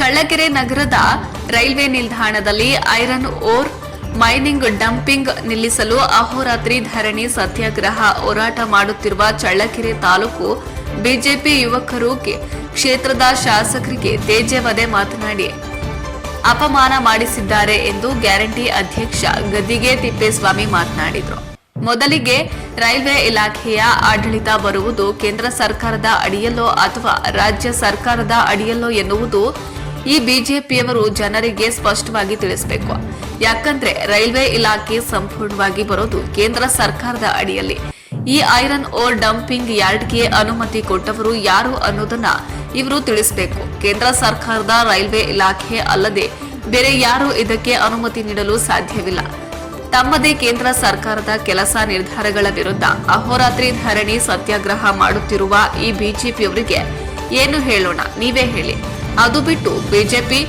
ಚಳ್ಳಕೆರೆ ನಗರದ ರೈಲ್ವೆ ನಿಲ್ದಾಣದಲ್ಲಿ iron ore mining dumping ನಿಲ್ಲಿಸಲು ಅಹೋರಾತ್ರಿ ಧರಣಿ, ಸತ್ಯಾಗ್ರಹ ಹೋರಾಟ ಮಾಡುತ್ತಿರುವ ಚಳ್ಳಕೆರೆ ತಾಲೂಕು ಬಿಜೆಪಿ ಯುವಕರು ಕ್ಷೇತ್ರದ ಶಾಸಕರಿಗೆ ತೇಜವದೆ ಮಾತನಾಡಿ ಅಪಮಾನ ಮಾಡಿಸಿದ್ದಾರೆ ಎಂದು ಗ್ಯಾರಂಟಿ ಅಧ್ಯಕ್ಷ ಗದಿಗೆ ತಿಪ್ಪೇಸ್ವಾಮಿ ಮಾತನಾಡಿದರು. ಮೊದಲಿಗೆ ರೈಲ್ವೆ ಇಲಾಖೆಯ ಆಡಳಿತ ಬರುವುದು ಕೇಂದ್ರ ಸರ್ಕಾರದ ಅಡಿಯಲ್ಲೋ ಅಥವಾ ರಾಜ್ಯ ಸರ್ಕಾರದ ಅಡಿಯಲ್ಲೋ ಎನ್ನುವುದು ಈ ಬಿಜೆಪಿಯವರು ಜನರಿಗೆ ಸ್ಪಷ್ಟವಾಗಿ ತಿಳಿಸಬೇಕು. ಯಾಕಂದ್ರೆ ರೈಲ್ವೆ ಇಲಾಖೆ ಸಂಪೂರ್ಣವಾಗಿ ಬರೋದು ಕೇಂದ್ರ ಸರ್ಕಾರದ ಅಡಿಯಲ್ಲಿ. ಈ ಐರನ್ ಓರ್ ಡಂಪಿಂಗ್ ಯಾರ್ಡ್ಗೆ ಅನುಮತಿ ಕೊಟ್ಟವರು ಯಾರು ಅನ್ನೋದನ್ನ ಇವರು ತಿಳಿಸಬೇಕು. ಕೇಂದ್ರ ಸರ್ಕಾರದ ರೈಲ್ವೆ ಇಲಾಖೆ ಅಲ್ಲದೆ ಬೇರೆ ಯಾರು ಇದಕ್ಕೆ ಅನುಮತಿ ನೀಡಲು ಸಾಧ್ಯವಿಲ್ಲ. ತಮ್ಮದೇ ಕೇಂದ್ರ ಸರ್ಕಾರದ ಕೆಲಸ ನಿರ್ಧಾರಗಳ ವಿರುದ್ಧ ಅಹೋರಾತ್ರಿ ಧರಣಿ ಸತ್ಯಾಗ್ರಹ ಮಾಡುತ್ತಿರುವ ಈ ಬಿಜೆಪಿಯವರಿಗೆ ಏನು ಹೇಳೋಣ? ನೀವೇ ಹೇಳಿ. ಅದು ಬಿಟ್ಟು ಬಿಜೆಪಿ,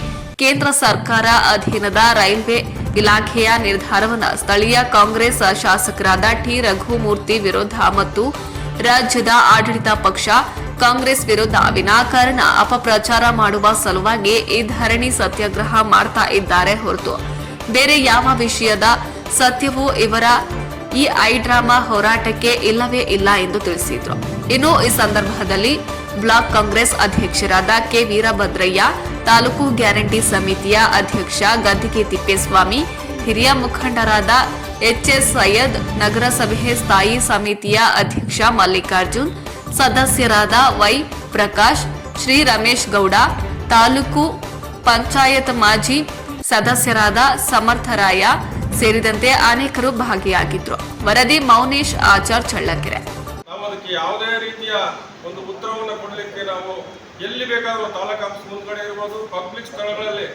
ಕೇಂದ್ರ ಸರ್ಕಾರ ಅಧೀನದ ರೈಲ್ವೆ ಇಲಾಖೆಯ ನಿರ್ಧಾರವನ್ನು ಸ್ಥಳೀಯ ಕಾಂಗ್ರೆಸ್ ಶಾಸಕರಾದ ಟಿ. ರಘುಮೂರ್ತಿ ವಿರೋಧ ಮತ್ತು ರಾಜ್ಯದ ಆಡಳಿತ ಪಕ್ಷ ಕಾಂಗ್ರೆಸ್ ವಿರುದ್ಧ ವಿನಾಕಾರಣ ಅಪಪ್ರಚಾರ ಮಾಡುವ ಸಲುವಾಗಿ ಈ ಧರಣಿ ಸತ್ಯಾಗ್ರಹ ಮಾಡ್ತಾ ಇದ್ದಾರೆ ಹೊರತು ಬೇರೆ ಯಾವ ವಿಷಯದ ಸತ್ಯವೂ ಇವರ ಈ ಐ ಡ್ರಾಮಾ ಹೋರಾಟಕ್ಕೆ ಇಲ್ಲವೇ ಇಲ್ಲ ಎಂದು ತಿಳಿಸಿದ್ರು. ಇನ್ನು ಈ ಸಂದರ್ಭದಲ್ಲಿ ಬ್ಲಾಕ್ ಕಾಂಗ್ರೆಸ್ ಅಧ್ಯಕ್ಷರಾದ ಕೆ ವೀರಭದ್ರಯ್ಯ, ತಾಲೂಕು ಗ್ಯಾರಂಟಿ ಸಮಿತಿಯ ಅಧ್ಯಕ್ಷ ಗದ್ದಿಗೆ ತಿಪ್ಪೇಸ್ವಾಮಿ, ಹಿರಿಯ ಮುಖಂಡರಾದ ಎಚ್ಎಸ್ ಸೈಯದ್, ನಗರಸಭೆ ಸ್ಥಾಯಿ ಸಮಿತಿಯ ಅಧ್ಯಕ್ಷ ಮಲ್ಲಿಕಾರ್ಜುನ್, ಸದಸ್ಯರಾದ ವೈ ಪ್ರಕಾಶ್, ಶ್ರೀ ರಮೇಶ್ ಗೌಡ, ತಾಲೂಕು ಪಂಚಾಯತ್ ಮಾಜಿ ಸದಸ್ಯರಾದ ಸಮರ್ಥರಾಯ ಸೇರಿದಂತೆ ಅನೇಕರು ಭಾಗಿಯಾಗಿದ್ದರು ವರದಿ ಮೌನೇಶ್ ಆಚಾರ್ ಚಳ್ಳಕೆರೆ. ಅದಕ್ಕೆ ಯಾವುದೇ ರೀತಿಯ ಒಂದು ಉತ್ತರವನ್ನು ಕೊಡಲಿಕ್ಕೆ ನಾವು ಎಲ್ಲಿ ಬೇಕಾದರೂ ತಾಲೂಕು ಆಫೀಸ್ ಮುಂದ್ಗಡೆ ಇರ್ಬೋದು, ಪಬ್ಲಿಕ್ ಸ್ಥಳಗಳಲ್ಲಿ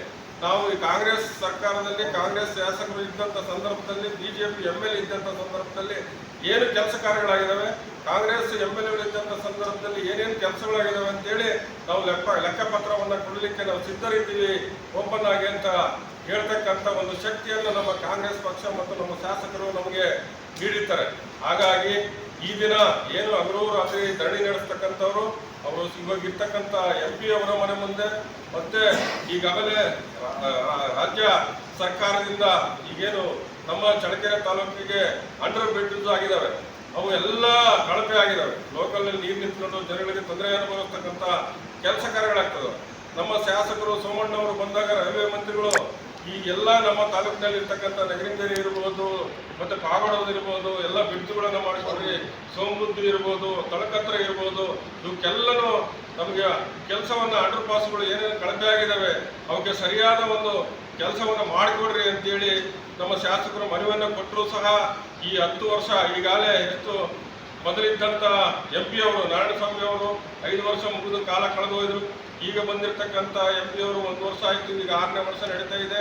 ನಾವು ಈ ಕಾಂಗ್ರೆಸ್ ಸರ್ಕಾರದಲ್ಲಿ, ಕಾಂಗ್ರೆಸ್ ಶಾಸಕರು ಇದ್ದಂಥ ಸಂದರ್ಭದಲ್ಲಿ B J P M L ಇದ್ದಂಥ ಸಂದರ್ಭದಲ್ಲಿ ಏನು ಕೆಲಸ ಕಾರ್ಯಗಳಾಗಿದ್ದಾವೆ ಕಾಂಗ್ರೆಸ್ ಎಂ ಎಲ್ ಇದ್ದಂಥ ಸಂದರ್ಭದಲ್ಲಿ ಏನೇನು ಕೆಲಸಗಳಾಗಿದ್ದಾವೆ ಅಂತೇಳಿ ನಾವು ಲೆಕ್ಕ ಲೆಕ್ಕಪತ್ರವನ್ನು ಕೊಡಲಿಕ್ಕೆ ನಾವು ಸಿದ್ಧರಿದ್ದೀವಿ ಓಪನ್ ಆಗಿ ಅಂತ ಹೇಳ್ತಕ್ಕಂಥ ಒಂದು ಶಕ್ತಿಯನ್ನು ನಮ್ಮ ಕಾಂಗ್ರೆಸ್ ಪಕ್ಷ ಮತ್ತು ನಮ್ಮ ಶಾಸಕರು ನಮಗೆ ನೀಡಿರ್ತಾರೆ. ಹಾಗಾಗಿ ಈ ದಿನ ಏನು ಹಗಲು ರಾತ್ರಿ ಧರಣಿ ನಡೆಸ್ತಕ್ಕಂಥವ್ರು, ಅವರು ಇವಾಗಿರ್ತಕ್ಕಂಥ ಎಂ ಪಿ ಅವರ ಮನೆ ಮುಂದೆ, ಮತ್ತೆ ಈಗಾಗಲೇ ರಾಜ್ಯ ಸರ್ಕಾರದಿಂದ ಈಗೇನು ನಮ್ಮ ಚಳ್ಳಕೆರೆ ತಾಲೂಕಿಗೆ ಅಂಡರ್ ಬ್ರಿಡ್ಜ್ ಆಗಿದ್ದಾವೆ ಅವು ಎಲ್ಲ ಕಳಪೆ ಆಗಿದ್ದಾವೆ ಲೋಕಲ್ನಲ್ಲಿ ನೀರು ನಿಂತ್ಕೊಂಡು ಜನಗಳಿಗೆ ತೊಂದರೆ ಅನುಭವಿಸ್ತಕ್ಕಂಥ ಕೆಲಸ ಕಾರ್ಯಗಳಾಗ್ತದೆ ನಮ್ಮ ಶಾಸಕರು ಸೋಮಣ್ಣವರು ಬಂದಾಗ ರೈಲ್ವೆ ಮಂತ್ರಿಗಳು ಈ ಎಲ್ಲ ನಮ್ಮ ತಾಲೂಕಿನಲ್ಲಿ ಇರ್ತಕ್ಕಂಥ ನಗರಿಂದರಿ ಇರ್ಬೋದು, ಮತ್ತೆ ಪಾಗೋಡೋದು ಇರ್ಬೋದು, ಎಲ್ಲ ಬಿಡ್ತುಗಳನ್ನು ಮಾಡಿಕೊಡ್ರಿ ಸೋಮಬುದ್ಧಿ ಇರ್ಬೋದು, ತಳಕತ್ರ ಇರ್ಬೋದು, ಇವಕ್ಕೆಲ್ಲನೂ ನಮಗೆ ಕೆಲಸವನ್ನು ಅಂಡರ್ ಪಾಸ್ಗಳು ಏನೇನು ಕಳಪೆ ಆಗಿದ್ದಾವೆ ಅವಕ್ಕೆ ಸರಿಯಾದ ಒಂದು ಕೆಲಸವನ್ನು ಮಾಡಿಕೊಡ್ರಿ ಅಂತೇಳಿ ನಮ್ಮ ಶಾಸಕರು ಮನವಿಯನ್ನು ಕೊಟ್ಟರು ಸಹ ಈ ಹತ್ತು ವರ್ಷ, ಈಗಾಗಲೇ ಎಷ್ಟು ಮೊದಲಿದ್ದಂಥ ಎಂ ಪಿ ಅವರು, ನಾರಾಯಣಸ್ವಾಮಿ ಅವರು ಐದು ವರ್ಷ ಮುಗಿದು ಕಾಲ ಕಳೆದು ಹೋದ್ರು ಈಗ ಬಂದಿರತಕ್ಕಂಥ ಎಂ ಪಿ ಅವರು ಒಂದು ವರ್ಷ ಆಯಿತು, ಈಗ ಆರನೇ ವರ್ಷ ನಡೀತಾ ಇದೆ.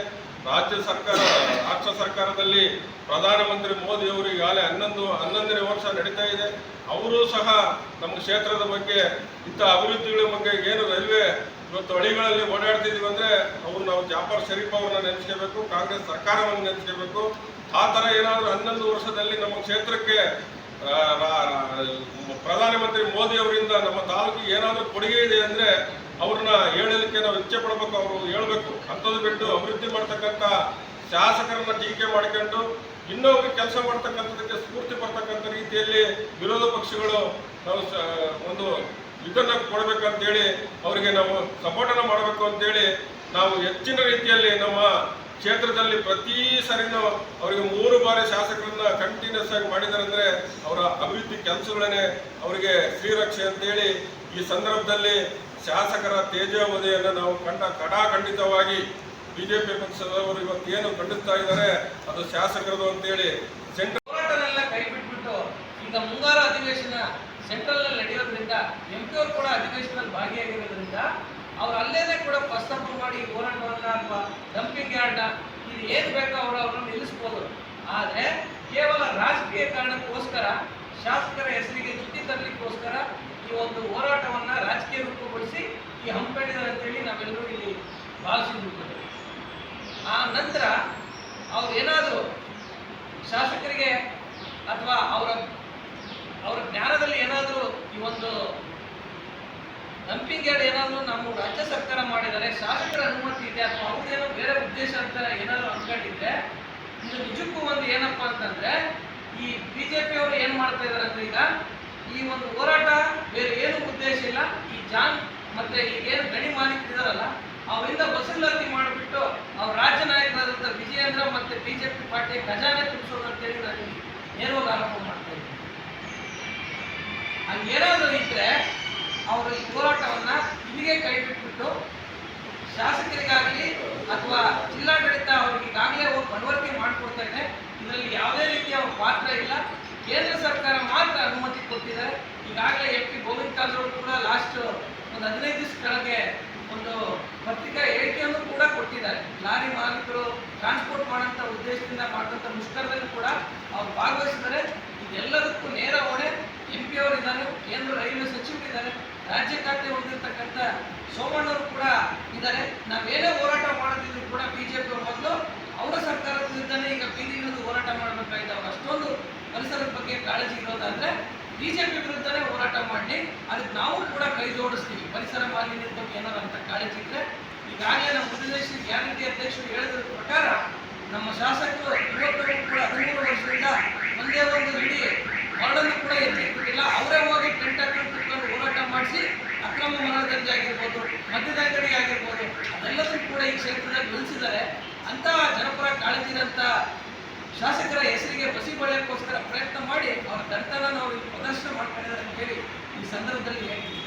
ರಾಜ್ಯ ಸರ್ಕಾರ, ರಾಷ್ಟ್ರ ಸರ್ಕಾರದಲ್ಲಿ ಪ್ರಧಾನಮಂತ್ರಿ ಮೋದಿ ಅವರು ಈಗಾಗಲೇ ಹನ್ನೊಂದು, ಹನ್ನೊಂದನೇ ವರ್ಷ ನಡೀತಾ ಇದೆ. ಅವರು ಸಹ ನಮ್ಮ ಕ್ಷೇತ್ರದ ಬಗ್ಗೆ, ಇಂಥ ಅಭಿವೃದ್ಧಿಗಳ ಬಗ್ಗೆ ಏನು ರೈಲ್ವೆ ಇವತ್ತು ಹಳ್ಳಿಗಳಲ್ಲಿ ಓಡಾಡ್ತಿದ್ದೀವಿ ಅಂದ್ರೆ ಅವ್ರು ನಾವು ಜಾಫರ್ ಶರೀಫ್ ಅವ್ರನ್ನ ನೆನೆಸ್ಕೋಬೇಕು, ಕಾಂಗ್ರೆಸ್ ಸರ್ಕಾರವನ್ನು ನೆನೆಸ್ಕೋಬೇಕು. ಆ ಥರ ಏನಾದರೂ ಹನ್ನೊಂದು ವರ್ಷದಲ್ಲಿ ನಮ್ಮ ಕ್ಷೇತ್ರಕ್ಕೆ ಪ್ರಧಾನಮಂತ್ರಿ ಮೋದಿ ಅವರಿಂದ ನಮ್ಮ ತಾಲೂಕಿಗೆ ಏನಾದರೂ ಕೊಡುಗೆ ಇದೆ ಅಂದ್ರೆ ಅವ್ರನ್ನ ಹೇಳಲಿಕ್ಕೆ ನಾವು ಇಚ್ಛೆ ಪಡಬೇಕು, ಅವರು ಹೇಳ್ಬೇಕು. ಅಂಥದ್ದು ಬಿಟ್ಟು ಅಭಿವೃದ್ಧಿ ಮಾಡ್ತಕ್ಕಂಥ ಶಾಸಕರನ್ನ ಟೀಕೆ ಮಾಡ್ಕೊಂಡು ಇನ್ನೊಬ್ರು ಕೆಲಸ ಮಾಡ್ತಕ್ಕಂಥದಕ್ಕೆ ಸ್ಫೂರ್ತಿ ಬರ್ತಕ್ಕಂಥ ರೀತಿಯಲ್ಲಿ ವಿರೋಧ ಪಕ್ಷಗಳು ನಾವು ಒಂದು ಇದನ್ನ ಕೊಡಬೇಕಂತೇಳಿ ಅವರಿಗೆ ನಾವು ಸಪೋರ್ಟನ್ನು ಮಾಡಬೇಕು ಅಂತೇಳಿ ನಾವು ಹೆಚ್ಚಿನ ರೀತಿಯಲ್ಲಿ ನಮ್ಮ ಕ್ಷೇತ್ರದಲ್ಲಿ ಪ್ರತಿ ಸರಿನೂ ಅವರಿಗೆ ಮೂರು ಬಾರಿ ಶಾಸಕರನ್ನ ಕಂಟಿನ್ಯೂಸ್ ಆಗಿ ಮಾಡಿದಾರೆ ಅವರ ಅಭಿವೃದ್ಧಿ ಕೆಲಸಗಳನ್ನೇ ಅವರಿಗೆ ಶ್ರೀರಕ್ಷೆ ಅಂತೇಳಿ ಈ ಸಂದರ್ಭದಲ್ಲಿ ಶಾಸಕರ ತೇಜೋವಧೆಯನ್ನು ನಾವು ಕಂಡ ಕಡಾಖಂಡಿತವಾಗಿ ಬಿಜೆಪಿ ಪಕ್ಷದವರು ಇವತ್ತು ಏನು ಖಂಡಿಸ್ತಾ ಇದ್ದಾರೆ, ಅದು ಶಾಸಕರದು ಅಂತೇಳಿ ಸೆಂಟ್ರಲ್ ಹೋರಾಟನೆಲ್ಲ ಕೈ ಬಿಟ್ಬಿಟ್ಟು ಈಗ ಮುಂಗಾರು ಅಧಿವೇಶನ ಸೆಂಟ್ರಲ್ನಲ್ಲಿ ನಡೆಯೋದ್ರಿಂದ ಎಂ ಪಿ ಅವರು ಕೂಡ ಅಧಿವೇಶನದಲ್ಲಿ ಭಾಗಿಯಾಗಿರೋದ್ರಿಂದ ಅವ್ರು ಅಲ್ಲೇನೆ ಕೂಡ ಪ್ರಸ್ತಾಪ ಮಾಡಿ ಹೋರಾಟವನ್ನ ಅಥವಾ ಡಂಪಿಂಗ್ ಯಾರ್ಡ್ನ ಇದು ಏನು ಬೇಕೋ ಅವರು ಅವ್ರನ್ನ ನಿಲ್ಲಿಸ್ಬೋದು. ಆದರೆ ಕೇವಲ ರಾಜಕೀಯ ಕಾರಣಕ್ಕೋಸ್ಕರ ಶಾಸಕರ ಹೆಸರಿಗೆ ಚ್ಯುತಿ ತರಲಿಕ್ಕೋಸ್ಕರ ಈ ಒಂದು ಹೋರಾಟವನ್ನ ರಾಜಕೀಯ ರೂಪಗೊಳಿಸಿ ಈ ಹಮ್ಮಿಕೊಂಡಿದ್ದಾರೆ ಅಂತೇಳಿ ನಾವೆಲ್ಲರೂ ಇಲ್ಲಿ ಭಾವಿಸಿದ್ವಿ ಆ ನಂತರ ಅವ್ರು ಏನಾದರೂ ಶಾಸಕರಿಗೆ ಅಥವಾ ಅವರ ಅವರ ಜ್ಞಾನದಲ್ಲಿ ಏನಾದರೂ ಈ ಒಂದು ಡಂಪಿಂಗ್ ಯಾರ್ಡ್ ಏನಾದರೂ ನಮ್ಮ ರಾಜ್ಯ ಸರ್ಕಾರ ಮಾಡಿದರೆ ಶಾಸಕರ ಉದ್ದೇಶ ಅಂತ ಏನಾದರೂ ಅನ್ಕೊಂಡಿದ್ರೆ ಇದು ನಿಜಕ್ಕೂ ಒಂದು ಏನಪ್ಪಾ ಅಂತಂದ್ರೆ ಈ ಬಿಜೆಪಿ ಅವರು ಏನ್ ಮಾಡ್ತಾ ಇದ್ದಾರೆ ಅಂದ್ರೆ ಈಗ ಈ ಒಂದು ಹೋರಾಟ ಬೇರೆ ಏನು ಉದ್ದೇಶ ಇಲ್ಲ. ಈ ಜಾನ್ ಮತ್ತೆ ಏನು ಗಣಿ ಮಾಲೀಕರಿದಾರಲ್ಲ ಅವರಿಂದ ವಸೂಲಾತಿ ಮಾಡಿಬಿಟ್ಟು ಅವ್ರ ರಾಜ್ಯ ನಾಯಕರಾದಂಥ ವಿಜಯೇಂದ್ರ ಮತ್ತೆ ಬಿಜೆಪಿ ಪಾರ್ಟಿ ಖಜಾನೆ ತುಂಬಿಸೋದು ಅಂತೇಳಿ ನಾನು ನೇರವಾಗಿ ಆರೋಪ ಮಾಡ್ತಾ ಇದ್ದೀನಿ. ಹಂಗೇನಾದ್ರು ಇದ್ರೆ ಅವರು ಈ ಹೋರಾಟವನ್ನ ಇಲ್ಲಿಗೆ ಕೈ ಬಿಟ್ಬಿಟ್ಟು ಶಾಸಕರಿಗಾಗಲಿ ಅಥವಾ ಜಿಲ್ಲಾಡಳಿತ ಅವ್ರಿಗೆ ಈಗಾಗಲೇ ಹೋಗಿ ಮನವರಿಕೆ ಮಾಡಿಕೊಡ್ತಾ ಇದೆ ಇದರಲ್ಲಿ ಯಾವುದೇ ರೀತಿಯ ಅವ್ರ ಪಾತ್ರ ಇಲ್ಲ ಕೇಂದ್ರ ಸರ್ಕಾರ ಮಾತ್ರ ಅನುಮತಿ ಕೊಟ್ಟಿದ್ದಾರೆ ಈಗಾಗಲೇ ಎಂ ಪಿ ಗೋವಿಂದ ಕಾರಜೋಳ ಕೂಡ ಲಾಸ್ಟ್ ಒಂದು ಹದಿನೈದು ದಿವಸ ಕೆಳಗೆ ಒಂದು ಪತ್ರಿಕಾ ಹೇಳಿಕೆಯನ್ನು ಕೂಡ ಕೊಟ್ಟಿದ್ದಾರೆ. ಲಾರಿ ಮಾಲೀಕರು ಟ್ರಾನ್ಸ್ಪೋರ್ಟ್ ಮಾಡೋಂಥ ಉದ್ದೇಶದಿಂದ ಮಾಡಿದಂಥ ಮುಷ್ಕರದಲ್ಲಿ ಕೂಡ ಅವ್ರು ಭಾಗವಹಿಸಿದ್ದಾರೆ. ಇದೆಲ್ಲದಕ್ಕೂ ನೇರ ಹೊಣೆ ಎಂ ಪಿ ಅವರು ಇದ್ದಾರೆ. ಕೇಂದ್ರ ರೈಲ್ವೆ ಸಚಿವರಿದ್ದಾರೆ ರಾಜ್ಯ ಖಾತೆ ಹೊಂದಿರತಕ್ಕಂಥ ಸೋಮಣ್ಣವರು ಕೂಡ ಇದ್ದಾರೆ. ನಾವೇನೇ ಹೋರಾಟ ಮಾಡೋದಿದ್ರು ಕೂಡ ಬಿಜೆಪಿ ಮೊದಲು ಅವರ ಸರ್ಕಾರದಿಂದಲೇ ಈಗ ಬೀದಿಗಿಳಿದು ಹೋರಾಟ ಮಾಡಬೇಕಾಗಿದೆ. ಅವ್ರು ಅಷ್ಟೊಂದು ಪರಿಸರದ ಬಗ್ಗೆ ಕಾಳಜಿ ಇರೋದಾದ್ರೆ ಬಿಜೆಪಿ ವಿರುದ್ಧನೇ ಹೋರಾಟ ಮಾಡಿ ಅದಕ್ಕೆ ನಾವು ಕೂಡ ಕೈ ಜೋಡಿಸ್ತೀವಿ. ಪರಿಸರ ಮಾಲಿನ್ಯದ ಬಗ್ಗೆ ಏನಾದ್ರು ಅಂತ ಕಾಳಜಿ ಇದ್ರೆ ಈಗಾಗಲೇ ನಮ್ಮ ಉದ್ದೇಶ ಗ್ಯಾರಂಟಿ ಅಧ್ಯಕ್ಷರು ಹೇಳಿದ್ರ ಪ್ರಕಾರ, ನಮ್ಮ ಶಾಸಕರು ಇವತ್ತೂ ಕೂಡ ಹದಿಮೂರು ವರ್ಷದಿಂದ ಒಂದೇ ಒಂದು ಇಡೀ ಮರಳನ್ನು ಕೂಡ ಎತ್ತಿಟ್ಟಿಲ್ಲ ಅವರೇ ಹೋಗಿ ಟೆಂಟ್ ಹಾಕೊಂಡು ಹೋರಾಟ ಮಾಡಿಸಿ, ಅಕ್ರಮ ಮನೋರಂಜನೆ ಆಗಿರ್ಬೋದು ಮದ್ಯದ ಅಂಗಡಿ ಆಗಿರ್ಬೋದು, ಅದೆಲ್ಲದನ್ನು ಕೂಡ ಈ ಕ್ಷೇತ್ರದಲ್ಲಿ ನಿಲ್ಲಿಸಿದ್ದಾರೆ ಅಂತಹ ಜನಪರ ಕಾಳಜಿ ಶಾಸಕರ ಹೆಸರಿಗೆ ಬಸಿ ಪಡೆಯೋಕ್ಕೋಸ್ಕರ ಪ್ರಯತ್ನ ಮಾಡಿ ಅವರ ಕರ್ತನ ನಾವು ಪ್ರದರ್ಶನ ಮಾಡ್ಕೊಂಡಿದ್ದಾರೆ ಅಂತ ಹೇಳಿ ಈ ಸಂದರ್ಭದಲ್ಲಿ ಹೇಳ್ತೀನಿ.